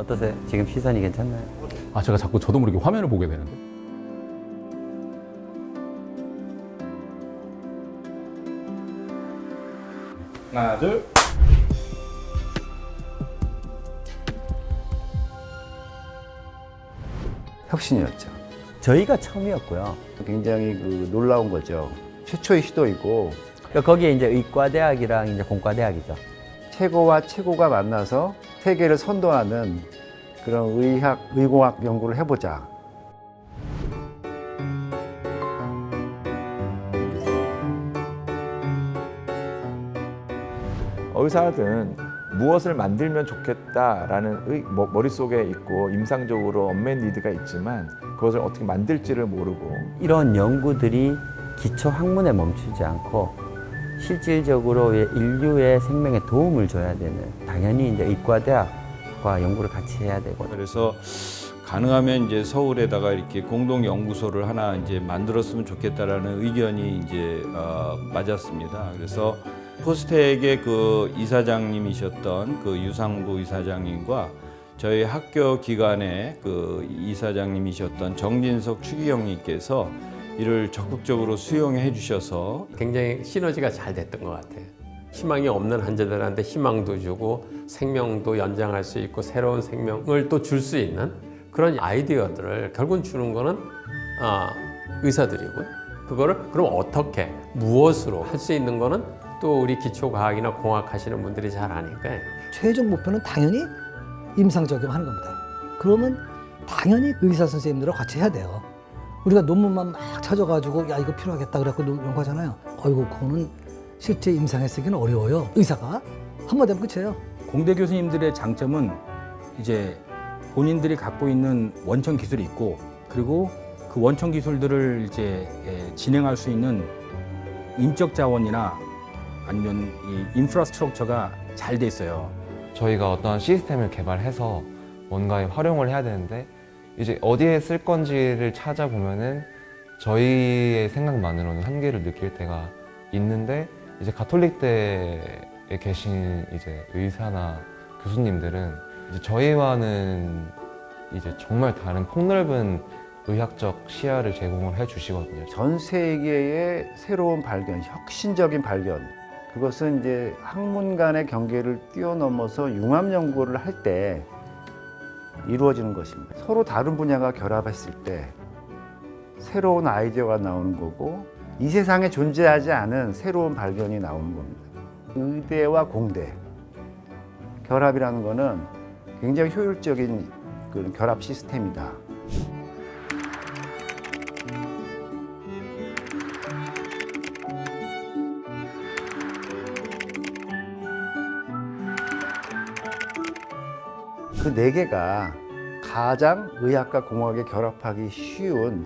어떠세요? 지금 시선이 괜찮나요? 아 제가 자꾸 저도 모르게 화면을 보게 되는데. 하나 둘. 혁신이었죠. 저희가 처음이었고요. 굉장히 그 놀라운 거죠. 최초의 시도이고 그러니까 거기에 이제 의과대학이랑 이제 공과대학이죠. 최고와 최고가 만나서 세계를 선도하는 그런 의학, 의공학 연구를 해보자. 의사든 무엇을 만들면 좋겠다라는 의, 뭐, 머릿속에 있고 임상적으로 언맨 니드가 있지만 그것을 어떻게 만들지를 모르고 이런 연구들이 기초 학문에 멈추지 않고 실질적으로 인류의 생명에 도움을 줘야 되는 당연히 이제 의과대학과 연구를 같이 해야 되고 그래서 가능하면 이제 서울에다가 이렇게 공동 연구소를 하나 이제 만들었으면 좋겠다라는 의견이 이제 어, 맞았습니다. 그래서 포스텍의 그 이사장님이셨던 그 유상부 이사장님과 저희 학교 기관의 그 이사장님이셨던 정진석 추기경님께서 이를 적극적으로 수용해 주셔서 굉장히 시너지가 잘 됐던 것 같아요. 희망이 없는 환자들한테 희망도 주고 생명도 연장할 수 있고 새로운 생명을 또 줄 수 있는 그런 아이디어들을 결국은 주는 거는 아, 의사들이고 그거를 그럼 어떻게 무엇으로 할 수 있는 거는 또 우리 기초과학이나 공학 하시는 분들이 잘 아니까 최종 목표는 당연히 임상 적용하는 겁니다. 그러면 당연히 의사 선생님들과 같이 해야 돼요. 우리가 논문만 막 찾아가지고 야 이거 필요하겠다 그래갖고 논- 연구하잖아요. 어이구 그거는 실제 임상에 쓰기는 어려워요. 의사가 한마디 하면 끝이에요. 공대 교수님들의 장점은 이제 본인들이 갖고 있는 원천 기술이 있고 그리고 그 원천 기술들을 이제 예, 진행할 수 있는 인적 자원이나 아니면 이 인프라스트럭처가 잘 돼 있어요. 저희가 어떤 시스템을 개발해서 뭔가에 활용을 해야 되는데 이제 어디에 쓸 건지를 찾아보면은 저희의 생각만으로는 한계를 느낄 때가 있는데 이제 가톨릭대에 계신 이제 의사나 교수님들은 이제 저희와는 이제 정말 다른 폭넓은 의학적 시야를 제공을 해 주시거든요. 전 세계의 새로운 발견, 혁신적인 발견. 그것은 이제 학문 간의 경계를 뛰어넘어서 융합 연구를 할때 이루어지는 것입니다. 서로 다른 분야가 결합했을 때 새로운 아이디어가 나오는 거고 이 세상에 존재하지 않은 새로운 발견이 나오는 겁니다. 의대와 공대 결합이라는 거는 굉장히 효율적인 그런 결합 시스템이다. 그 네 개가 가장 의학과 공학에 결합하기 쉬운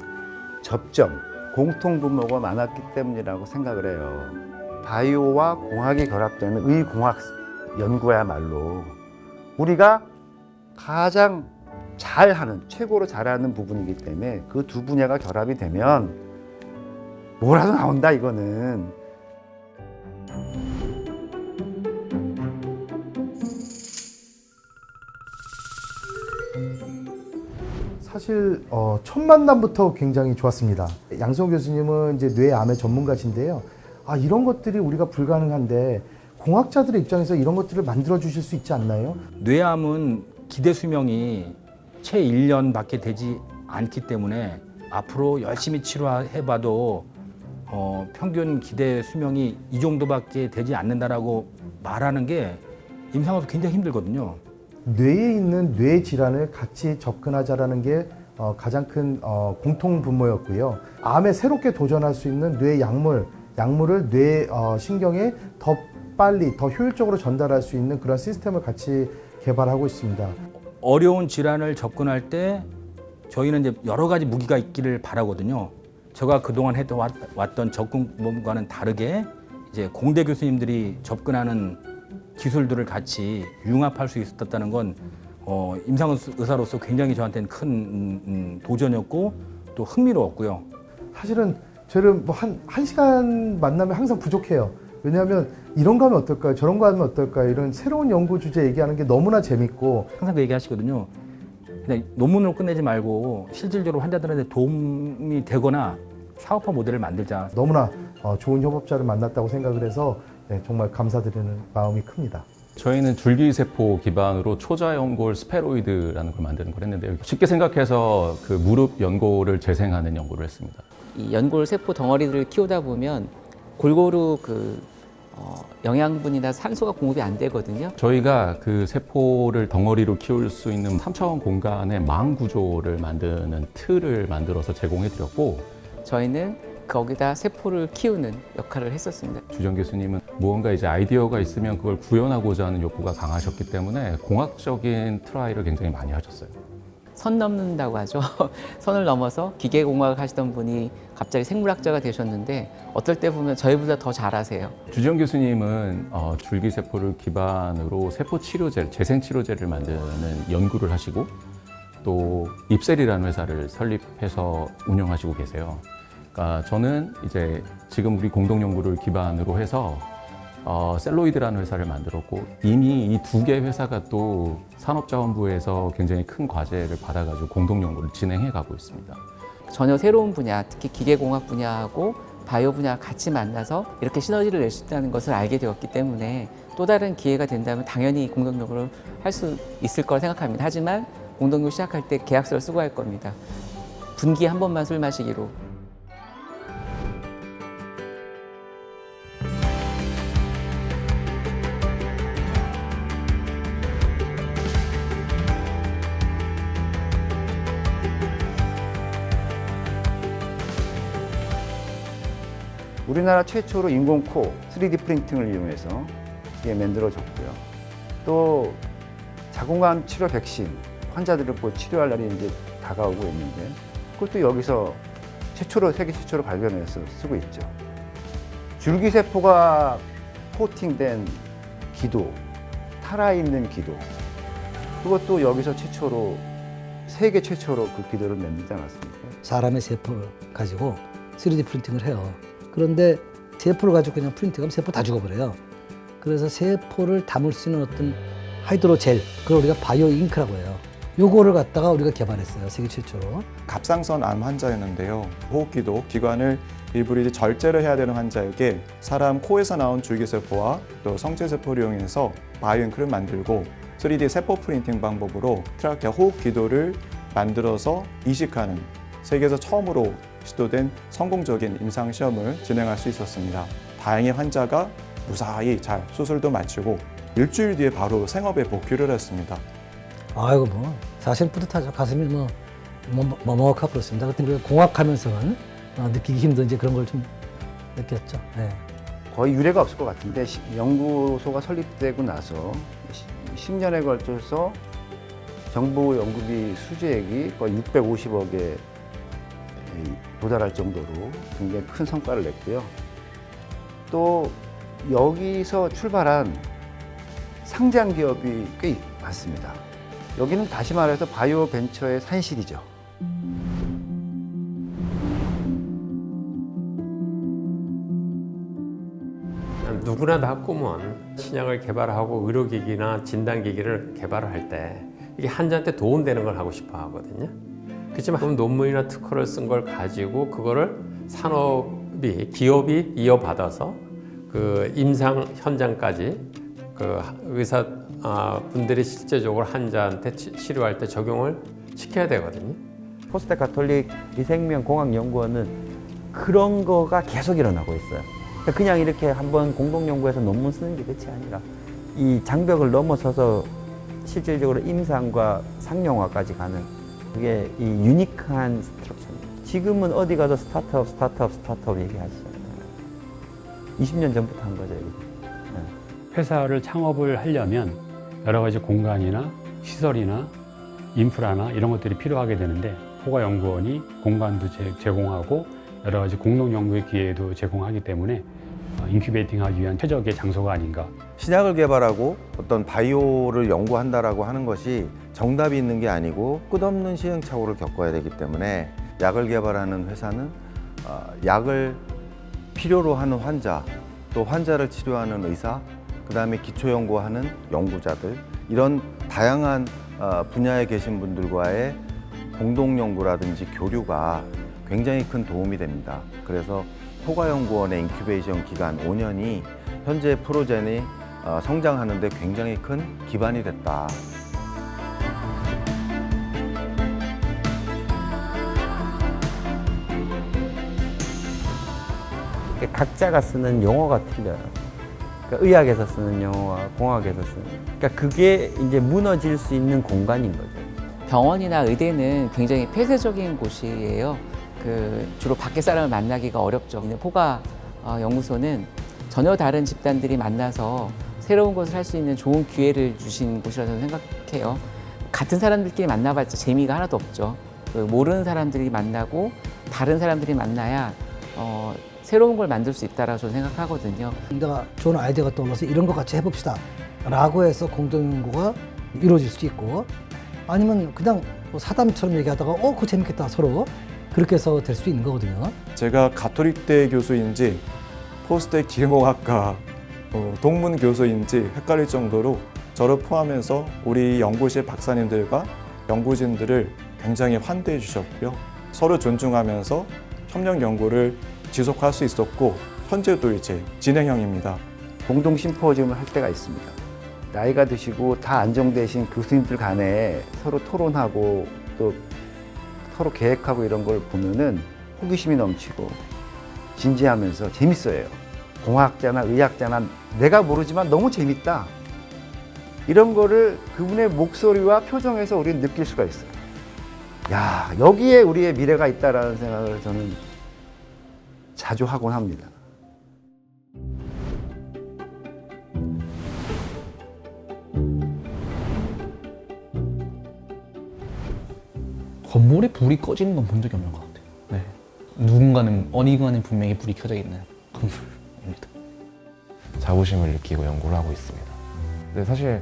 접점, 공통 분모가 많았기 때문이라고 생각을 해요. 바이오와 공학이 결합되는 의공학 연구야말로 우리가 가장 잘하는, 최고로 잘하는 부분이기 때문에 그 두 분야가 결합이 되면 뭐라도 나온다 이거는. 사실 어, 첫 만남부터 굉장히 좋았습니다. 양성 교수님은 이제 뇌암의 전문가신데요. 아 이런 것들이 우리가 불가능한데 공학자들의 입장에서 이런 것들을 만들어 주실 수 있지 않나요? 뇌암은 기대 수명이 채 1년밖에 되지 않기 때문에 앞으로 열심히 치료해봐도 어, 평균 기대 수명이 이 정도밖에 되지 않는다라고 말하는 게 임상으로 굉장히 힘들거든요. 뇌에 있는 뇌 질환을 같이 접근하자라는 게 어, 가장 큰 어, 공통 분모였고요. 암에 새롭게 도전할 수 있는 뇌 약물, 약물을 뇌 어, 신경에 더 빨리, 더 효율적으로 전달할 수 있는 그런 시스템을 같이 개발하고 있습니다. 어려운 질환을 접근할 때 저희는 이제 여러 가지 무기가 있기를 바라거든요. 제가 그동안 해왔던 접근과는 다르게 이제 공대 교수님들이 접근하는 기술들을 같이 융합할 수 있었다는 건 어, 임상 의사로서 굉장히 저한테는 큰 음, 음, 도전이었고 또 흥미로웠고요. 사실은 저는 뭐한 한 시간 만나면 항상 부족해요. 왜냐하면 이런 거 하면 어떨까요? 저런 거 하면 어떨까요? 이런 새로운 연구 주제 얘기하는 게 너무나 재밌고 항상 그 얘기하시거든요. 그냥 논문으로 끝내지 말고 실질적으로 환자들한테 도움이 되거나 사업화 모델을 만들자. 너무나 어, 좋은 협업자를 만났다고 생각을 해서 네, 정말 감사드리는 마음이 큽니다. 저희는 줄기세포 기반으로 초자연골 스페로이드라는 걸 만드는 걸 했는데요. 쉽게 생각해서 그 무릎 연골을 재생하는 연구를 했습니다. 이 연골 세포 덩어리들을 키우다 보면 골고루 그 어, 영양분이나 산소가 공급이 안 되거든요. 저희가 그 세포를 덩어리로 키울 수 있는 3차원 공간의 망 구조를 만드는 틀을 만들어서 제공해 드렸고 저희는 거기다 세포를 키우는 역할을 했었습니다. 주정 교수님은 무언가 이제 아이디어가 있으면 그걸 구현하고자 하는 욕구가 강하셨기 때문에 공학적인 트라이를 굉장히 많이 하셨어요. 선 넘는다고 하죠. 선을 넘어서 기계공학 하시던 분이 갑자기 생물학자가 되셨는데 어떨 때 보면 저희보다 더 잘하세요. 주정 교수님은 어, 줄기세포를 기반으로 세포 치료제, 재생 치료제를 만드는 연구를 하시고 또 입셀이라는 회사를 설립해서 운영하시고 계세요. 그러니까 저는 이제 지금 우리 공동 연구를 기반으로 해서 어, 셀로이드라는 회사를 만들었고 이미 이 두 개 회사가 또 산업자원부에서 굉장히 큰 과제를 받아가지고 공동 연구를 진행해 가고 있습니다. 전혀 새로운 분야, 특히 기계공학 분야하고 바이오 분야 같이 만나서 이렇게 시너지를 낼 수 있다는 것을 알게 되었기 때문에 또 다른 기회가 된다면 당연히 공동 연구를 할 수 있을 거라 생각합니다. 하지만 공동 연구 시작할 때 계약서를 쓰고 할 겁니다. 분기 한 번만 술 마시기로. 우리나라 최초로 인공코 3D 프린팅을 이용해서 이게 만들어졌고요. 또 자궁암 치료 백신 환자들을 곧 치료할 날이 이제 다가오고 있는데 그것도 여기서 최초로 세계 최초로 발견해서 쓰고 있죠. 줄기세포가 코팅된 기도, 살아있는 기도 그것도 여기서 최초로 세계 최초로 그 기도를 만들지 않았습니까? 사람의 세포를 가지고 3D 프린팅을 해요. 그런데 세포를 가지고 그냥 프린팅하면 세포 다 죽어버려요. 그래서 세포를 담을 수 있는 어떤 하이드로 젤, 그걸 우리가 바이오 잉크라고 해요. 요거를 갖다가 우리가 개발했어요. 세계 최초로. 갑상선 암 환자였는데요. 호흡기도 기관을 일부러 이제 절제를 해야 되는 환자에게 사람 코에서 나온 줄기세포와 또 성체세포를 이용해서 바이오잉크를 만들고 3D 세포 프린팅 방법으로 트라케아 호흡기도를 만들어서 이식하는 세계에서 처음으로 시도된 성공적인 임상 시험을 진행할 수 있었습니다. 다행히 환자가 무사히 잘 수술도 마치고 일주일 뒤에 바로 생업에 복귀를 했습니다. 아이고 뭐 사실 뿌듯하죠. 가슴이 뭐 뭐- 머먹하고 그렇습니다. 그때 우리가 공학하면서는 어, 느끼기 힘든 이제 그런 걸 좀 느꼈죠. 네. 거의 유례가 없을 것 같은데 시- 연구소가 설립되고 나서 10년에 걸쳐서 정부 연구비 수주액이 거의 650억에 도달할 정도로 굉장히 큰 성과를 냈고요. 또 여기서 출발한 상장 기업이 꽤 많습니다. 여기는 다시 말해서 바이오 벤처의 산실이죠. 누구나 다 꿈은 신약을 개발하고 의료기기나 진단기기를 개발할 때 이게 환자한테 도움되는 걸 하고 싶어 하거든요. 그렇지만 그럼 논문이나 특허를 쓴 걸 가지고 그거를 산업이 기업이 이어받아서 그 임상 현장까지 그 의사 아, 분들이 실제적으로 환자한테 치- 치료할 때 적용을 시켜야 되거든요. 포스텍 가톨릭 미생명공학연구원은 그런 거가 계속 일어나고 있어요. 그러니까 그냥 이렇게 한번 공동연구에서 논문 쓰는 게 끝이 아니라 이 장벽을 넘어서서 실질적으로 임상과 상용화까지 가는 그게 이 유니크한 스트럭처입니다. 지금은 어디 가도 스타트업, 스타트업, 스타트업 얘기하시잖아요. 20년 전부터 한 거죠. 이게. 회사를 창업을 하려면 여러 가지 공간이나 시설이나 인프라나 이런 것들이 필요하게 되는데 포가연구원이 공간도 제- 제공하고 여러 가지 공동 연구의 기회도 제공하기 때문에 어, 인큐베이팅하기 위한 최적의 장소가 아닌가 신약을 개발하고 어떤 바이오를 연구한다라고 하는 것이 정답이 있는 게 아니고 끝없는 시행착오를 겪어야 되기 때문에 약을 개발하는 회사는 어, 약을 필요로 하는 환자 또 환자를 치료하는 의사, 그 다음에 기초 연구하는 연구자들 이런 다양한 어, 분야에 계신 분들과의 공동 연구라든지 교류가 굉장히 큰 도움이 됩니다. 그래서 포가연구원의 인큐베이션 기간 5년이 현재 프로젠이 어, 성장하는 데 굉장히 큰 기반이 됐다. 각자가 쓰는 용어가 틀려요. 그러니까 의학에서 쓰는 용어와 공학에서 쓰는. 그러니까 그게 이제 무너질 수 있는 공간인 거죠. 병원이나 의대는 굉장히 폐쇄적인 곳이에요. 그 주로 밖에 사람을 만나기가 어렵죠. 포가 어, 연구소는 전혀 다른 집단들이 만나서 새로운 것을 할 수 있는 좋은 기회를 주신 곳이라고 저는 생각해요. 같은 사람들끼리 만나봤자 재미가 하나도 없죠. 그 모르는 사람들이 만나고 다른 사람들이 만나야 어, 새로운 걸 만들 수 있다라고 저는 생각하거든요. 내가 좋은 아이디어가 떠올라서 이런 거 같이 해봅시다. 라고 해서 공동연구가 이루어질 수 있고 아니면 그냥 뭐 사담처럼 얘기하다가 어, 그거 재밌겠다 서로 그렇게 해서 될 수 있는 거거든요. 제가 가톨릭대 교수인지 포스트 기계공학과 어, 동문 교수인지 헷갈릴 정도로 저를 포함해서 우리 연구실 박사님들과 연구진들을 굉장히 환대해 주셨고요. 서로 존중하면서 협력 연구를 지속할 수 있었고 현재도 이제 진행형입니다. 공동 심포지움을 할 때가 있습니다. 나이가 드시고 다 안정되신 교수님들 간에 서로 토론하고 또 서로 계획하고 이런 걸 보면은 호기심이 넘치고 진지하면서 재밌어요. 공학자나 의학자나 내가 모르지만 너무 재밌다. 이런 거를 그분의 목소리와 표정에서 우리는 느낄 수가 있어요. 야, 여기에 우리의 미래가 있다라는 생각을 저는 자주 하곤 합니다. 건물에 불이 꺼지는 건 본 적이 없는 것 같아요. 네. 누군가는 어디가는 분명히 불이 켜져 있는 건물입니다. 자부심을 느끼고 연구를 하고 있습니다. 근데 사실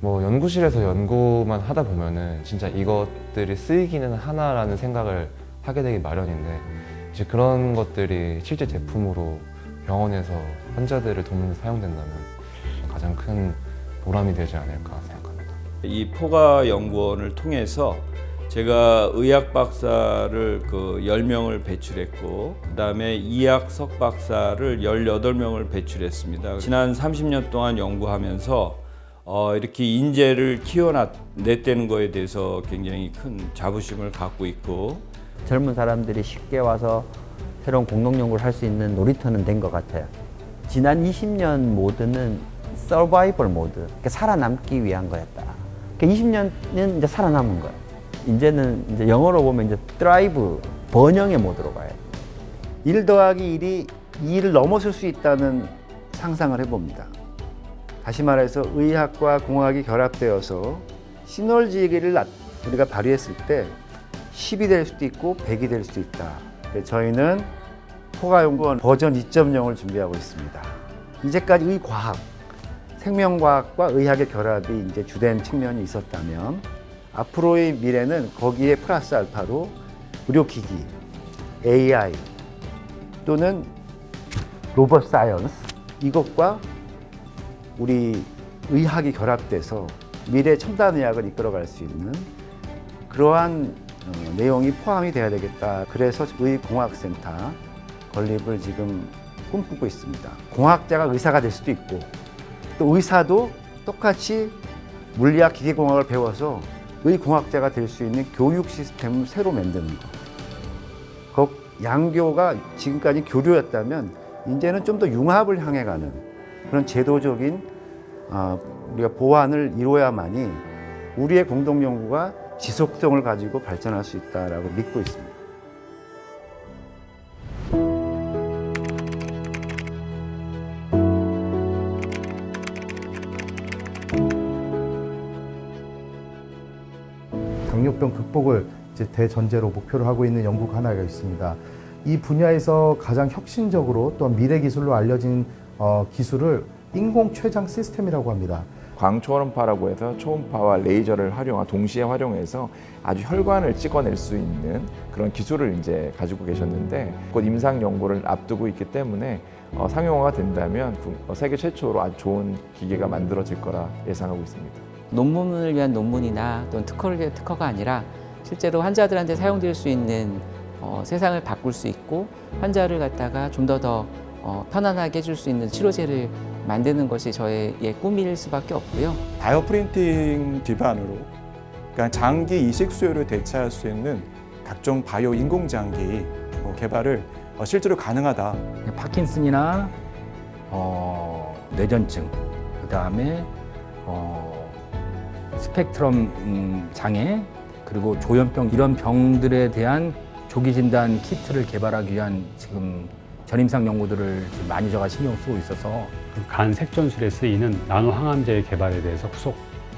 뭐 연구실에서 연구만 하다 보면은 진짜 이것들이 쓰이기는 하나라는 생각을 하게 되기 마련인데 이제 그런 것들이 실제 제품으로 병원에서 환자들을 돕는 데 사용된다면 가장 큰 보람이 되지 않을까 생각합니다. 이 포가 연구원을 통해서 제가 의학 박사를 그 10명을 배출했고 그다음에 이학 석 박사를 18명을 배출했습니다. 지난 30년 동안 연구하면서 어, 이렇게 인재를 키워냈다는 거에 대해서 굉장히 큰 자부심을 갖고 있고 젊은 사람들이 쉽게 와서 새로운 공동 연구를 할 수 있는 놀이터는 된 것 같아요. 지난 20년 모드는 서바이벌 모드, 그러니까 살아남기 위한 거였다. 그러니까 20년은 이제 살아남은 거야. 이제는 이제 영어로 보면 이제 드라이브 번영의 모드로 돼. 일 더하기 일이 이를 넘어설 수 있다는 상상을 해봅니다. 다시 말해서 의학과 공학이 결합되어서 시너지를 나- 우리가 발휘했을 때 10이 될 수도 있고 100이 될 수도 있다. 저희는 포가연구원 버전 2.0을 준비하고 있습니다. 이제까지 의과학, 생명과학과 의학의 결합이 이제 주된 측면이 있었다면 앞으로의 미래는 거기에 플러스 알파로 의료기기, AI 또는 로봇 사이언스 이것과 우리 의학이 결합돼서 미래 첨단 의학을 이끌어갈 수 있는 그러한 어, 내용이 포함이 돼야 되겠다. 그래서 의공학센터 건립을 지금 꿈꾸고 있습니다. 공학자가 의사가 될 수도 있고 또 의사도 똑같이 물리학 기계공학을 배워서 의 공학자가 될 수 있는 교육 시스템을 새로 만드는 거. 그 양교가 지금까지 교류였다면 이제는 좀 더 융합을 향해 가는 그런 제도적인 어, 우리가 보완을 이루어야만이 우리의 공동 연구가 지속성을 가지고 발전할 수 있다라고 믿고 있습니다. 극복을 이제 대전제로 목표로 하고 있는 연구가 하나가 있습니다. 이 분야에서 가장 혁신적으로 또 미래 기술로 알려진 어, 기술을 인공 췌장 시스템이라고 합니다. 광초음파라고 해서 초음파와 레이저를 활용한 동시에 활용해서 아주 혈관을 찍어낼 수 있는 그런 기술을 이제 가지고 계셨는데 곧 임상 연구를 앞두고 있기 때문에 어, 상용화가 된다면 국- 어, 세계 최초로 아주 좋은 기계가 만들어질 거라 예상하고 있습니다. 논문을 위한 논문이나 또는 특허를 위한 특허가 아니라 실제로 환자들한테 사용될 수 있는 어, 세상을 바꿀 수 있고 환자를 갖다가 좀더더 어, 편안하게 해줄 수 있는 치료제를 만드는 것이 저의 예, 꿈일 수밖에 없고요. 바이오 프린팅 기반으로 그러니까 장기 이식 수요를 대체할 수 있는 각종 바이오 인공 장기 어, 개발을 어, 실제로 가능하다. 파킨슨이나 어, 뇌전증, 그 다음에 어, 스펙트럼 음, 장애, 그리고 조현병 이런 병들에 대한 조기 진단 키트를 개발하기 위한 지금 전임상 연구들을 지금 많이 저가 신경 쓰고 있어서 간 색전술에 쓰이는 나노 항암제 개발에 대해서 후속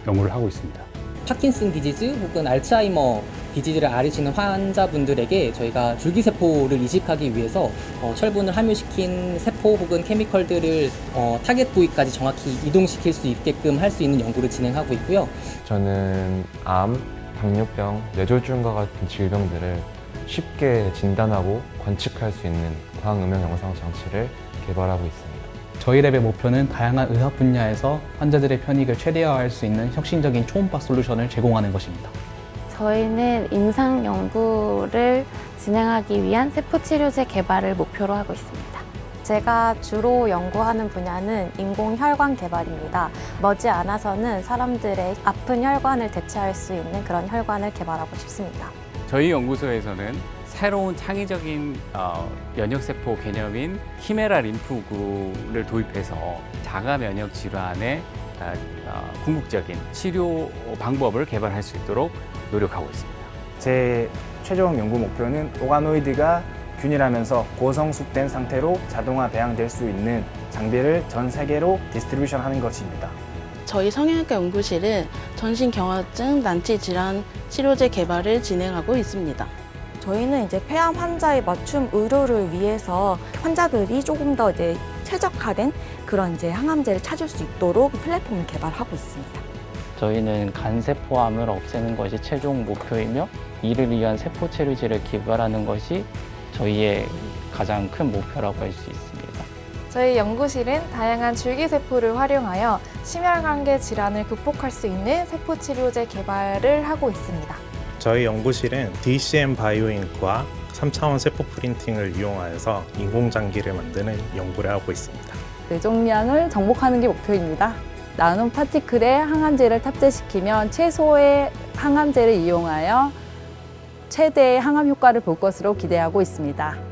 연구를 하고 있습니다. 파킨슨 디지즈 혹은 알츠하이머 디지즈를 앓으시는 환자분들에게 저희가 줄기세포를 이식하기 위해서 어, 철분을 함유시킨 세포 혹은 케미컬들을 어, 타겟 부위까지 정확히 이동시킬 수 있게끔 할 수 있는 연구를 진행하고 있고요. 저는 암, 당뇨병, 뇌졸중과 같은 질병들을 쉽게 진단하고 관측할 수 있는 광음영 영상 장치를 개발하고 있습니다. 저희 랩의 목표는 다양한 의학 분야에서 환자들의 편익을 최대화할 수 있는 혁신적인 초음파 솔루션을 제공하는 것입니다. 저희는 임상 연구를 진행하기 위한 세포 치료제 개발을 목표로 하고 있습니다. 제가 주로 연구하는 분야는 인공혈관 개발입니다. 머지않아서는 사람들의 아픈 혈관을 대체할 수 있는 그런 혈관을 개발하고 싶습니다. 저희 연구소에서는 새로운 창의적인 어, 면역세포 개념인 히메라 림프구를 도입해서 자가 면역 질환의 어, 어, 궁극적인 치료 방법을 개발할 수 있도록 노력하고 있습니다. 제 최종 연구 목표는 오가노이드가 균일하면서 고성숙된 상태로 자동화 배양될 수 있는 장비를 전 세계로 디스트리뷰션 하는 것입니다. 저희 성형외과 연구실은 전신 경화증 난치 질환 치료제 개발을 진행하고 있습니다. 저희는 이제 폐암 환자의 맞춤 의료를 위해서 환자들이 조금 더 이제 최적화된 그런 이제 항암제를 찾을 수 있도록 플랫폼을 개발하고 있습니다. 저희는 간세포암을 없애는 것이 최종 목표이며 이를 위한 세포 치료제를 개발하는 것이 저희의 가장 큰 목표라고 할 수 있습니다. 저희 연구실은 다양한 줄기세포를 활용하여 심혈관계 질환을 극복할 수 있는 세포 치료제 개발을 하고 있습니다. 저희 연구실은 DCM 바이오잉크와 3차원 세포 프린팅을 이용하여서 인공장기를 만드는 연구를 하고 있습니다. 뇌종양을 정복하는 게 목표입니다. 나눔 파티클에 항암제를 탑재시키면 최소의 항암제를 이용하여 최대의 항암 효과를 볼 것으로 기대하고 있습니다.